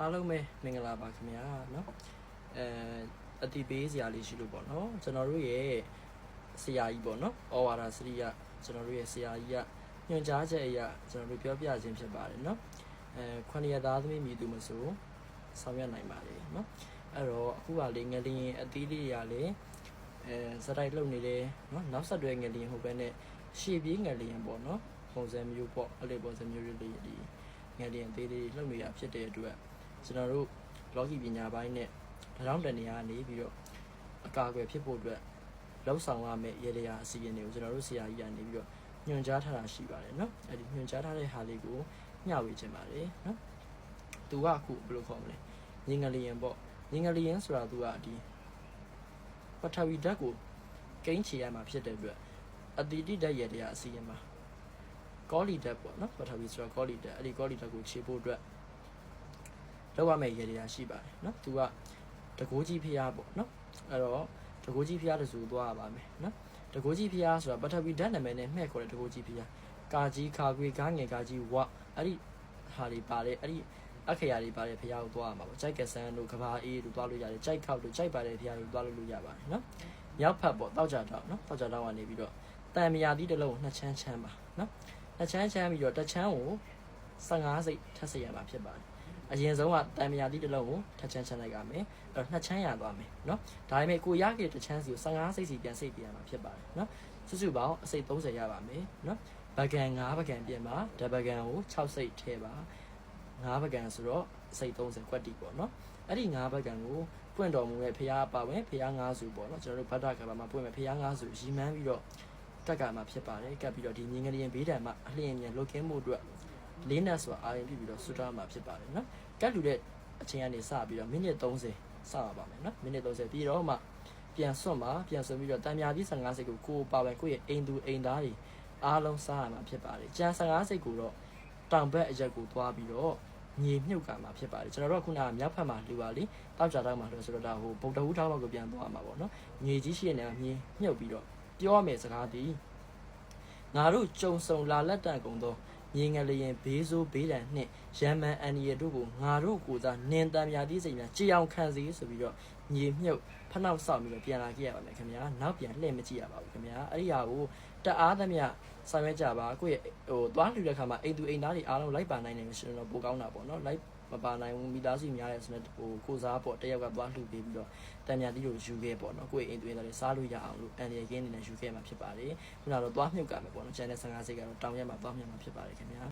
အားလုံးပဲမင်္ဂလာပါခင်ဗျာเนาะအဲအတိပေးစရာလေးရှိလို့ပေါ့เนาะကျွန်တော်တို့ရဲ့ဆရာကြီးပေါ့เนาะဩဝါဒစရိယကျွန်တော်တို့ရဲ့ဆရာကြီးကညွှန်ကြားချက်အရကျွန်တော်တို့ပြောပြခြင်းဖြစ်ပါတယ်เนาะအဲခွန်ရသားသမီးမြည်သူမဆိုဆောင်ရွက်နိုင်ပါတယ်เนาะအဲ့တော့အခုကလေငလင်းအသီးလေးတွေကလေအဲစတိုက်လုံနေတယ်เนาะနောက်ဆက်တွဲငလင်းဟိုဘက်နဲ့ရှေ့ပြေးငလင်းပေါ့เนาะပုံစံမျိုးပေါ့အဲ့လိုပုံစံမျိုးလေးတွေဒီငလင်းအသေးလေးလှုပ်နေရဖြစ်တဲ့အတွက် ကျွန်တော်တို့ logi ပညာပိုင်းနဲ့တရောင်းတန်နေရနေပြီးတော့အကာအကွယ်ဖြစ်ဖို့အတွက်လောက်ဆောင်ရမယ့်ရေလျာအစီအရင်တွေကိုကျွန်တော်တို့ဆရာကြီးကနေပြီးတော့ညွှန်ကြားထားတာရှိပါတယ်เนาะအဲ့ဒီညွှန်ကြားထားတဲ့ဟာလေးကိုမျှဝေခြင်းပါတယ်เนาะသူကအခုဘယ်လိုခေါ်မလဲငင်္ဂလီယန်ပေါ့ငင်္ဂလီယန်ဆိုတာသူကဒီပထဝီဓာတ်ကိုကိန်းချေရမှာဖြစ်တဲ့အတွက်အတိတိဓာတ်ရေလျာအစီအရင်မှာကောလီဓာတ်ပေါ့เนาะပထဝီဆိုတော့ကောလီဓာတ်အဲ့ဒီကောလီဓာတ်ကိုခြေဖို့အတွက် လောက်ရမယ့်ရေတရားရှိပါတယ်เนาะသူကတကိုးကြီးဖျားပေါ့เนาะအဲ့တော့တကိုးကြီးဖျားတစုသွားရပါမယ်เนาะတကိုးကြီးဖျားဆိုတာပထဝီဓာတ်နာမည်နဲ့မှဲ့ခေါ်တဲ့တကိုးကြီးဖျားကာကြီးခါခွေကားငယ်ကာကြီးဝအဲ့ဒီဟာတွေပါတယ်အဲ့ဒီအခရာတွေပါတယ်ဖျားကိုသွားရမှာပေါ့ကြိုက်ကဆန်းတို့ကဘာအေးတို့သွားလို့ရတယ်ကြိုက်ခောက်တို့ကြိုက်ပါတယ်ဖျားတို့သွားလို့လို့ရပါတယ်เนาะမြောက်ဖက်ပေါ့တောက်ကြတော့เนาะတောက်ကြတော့ကနေပြီးတော့တန်မြာသီးတစ်လုံးနှစ်ချမ်းချမ်းပါเนาะနှစ်ချမ်းချမ်းပြီးတော့တစ်ချမ်းကို15စိတ်ထပ်စေရမှာဖြစ်ပါတယ် အရင်ဆုံးကတံမြာတိတစ်လုံးကိုထချမ်းချမ်းလိုက်ရမယ်အဲ့တော့နှစ်ချမ်းရသွားမယ်နော်ဒါပေမဲ့ကိုရခဲ့တစ်ချမ်းစီကို15စိတ်စီပြန်စိတ်ပြန်မှာဖြစ်ပါတယ်နော်စုစုပေါင်းအစိတ်30ရပါမယ်နော်ပကံ9ပကံပြင်ပါဒပကံကို6စိတ်ထည့်ပါ9ပကံဆိုတော့စိတ်30ခွက်တီပေါ့နော်အဲ့ဒီ9ပကံကိုပွင့်တော်မူရဲ့ဖရာပါဝင်ဖရာ9စုပေါ့နော်ကျွန်တော်တို့ဗဒ္ဒကဘာမှာပွင့်မယ်ဖရာ9စုရီမန်းပြီးတော့တက်ကမှာဖြစ်ပါတယ်ကပ်ပြီးတော့ဒီမြင်းကလေးဘေးဒဏ်မှာအလျင်မြန်လုတ်ခင်းမှုအတွက် ၄နက်ဆိုတာအာရင်ပြပြီးတော့ဆူထားမှာဖြစ်ပါတယ်နော်ကတ်လူတဲ့အချိန်ကနေစပြီးတော့မိနစ်30စပါပါမယ်နော်မိနစ်30ပြီးတော့မှပြန်စွန့်မှာပြန်စွန့်ပြီးတော့တံမြာပြီး15စိတ်ကိုကိုပါပဲကိုရဲ့အိမ်သူအိမ်သားတွေအားလုံးစားရမှာဖြစ်ပါတယ်ကြံ15စိတ်ကိုတော့တောင်ဘက်အရက်ကိုသွားပြီးတော့ညေမြုပ်ကမှာဖြစ်ပါတယ်ကျွန်တော်တို့ကခုနကမြောက်ဖက်မှာလူပါလေတောက်ကြတောက်မှာလို့ဆိုတော့ဒါဟိုဗုဒ္ဓဟူးထောက်လောက်ကိုပြန်သွားမှာပေါ့နော်ညေကြီးရှိနေမှာညေမြုပ်ပြီးတော့ပြောရမယ့်စကားဒီငါတို့ကြုံဆုံလာလက်တန်ကုန်သော မြင်းငလျင်ဘေးဆိုးဘေးဒဏ်နှင့်ရမန်အန်ဒီရတို့ကိုငါတို့ကိုသာနင်တံမြာသီးစိတ်များကြည်အောင်ခံစေဆိုပြီးတော့ညီမြုပ်ဖနှောက်ဆောက်ပြီးတော့ပြန်လာခဲ့ရပါမယ်ခင်ဗျာနောက်ပြန်လှည့်မကြည့်ရပါဘူးခင်ဗျာအဲ့ဒီဟာကိုတအားသမျှဆောင်ရွက်ကြပါကိုယ့်ရဲ့ဟိုသွားလှူတဲ့ခါမှာအိမ်သူအိမ်သားတွေအားလုံးလိုက်ပါနိုင်တယ်ဆိုတော့ပိုကောင်းတာပေါ့နော်လိုက် မပါနိုင်ဘူးမိသားစုများရဲဆိုတော့ဟိုကိုစားပေါ့တယောက်ကသွားလှူပေးပြီးတော့တံမြာသီးတို့ယူခဲ့ပေါ့နော်ကိုယ့်ရဲ့အိမ်သူအိမ်သားတွေစားလို့ရအောင်လို့အန်ဒီရကင်းနေနဲ့ယူခဲ့မှာဖြစ်ပါတယ်ခုနကတော့သွားမြုပ်ကမယ်ပေါ့နော်ကျန်တဲ့15စိတ်ကတော့တောင်းရမှာသွားမြုပ်မှာဖြစ်ပါတယ်ခင်ဗျာ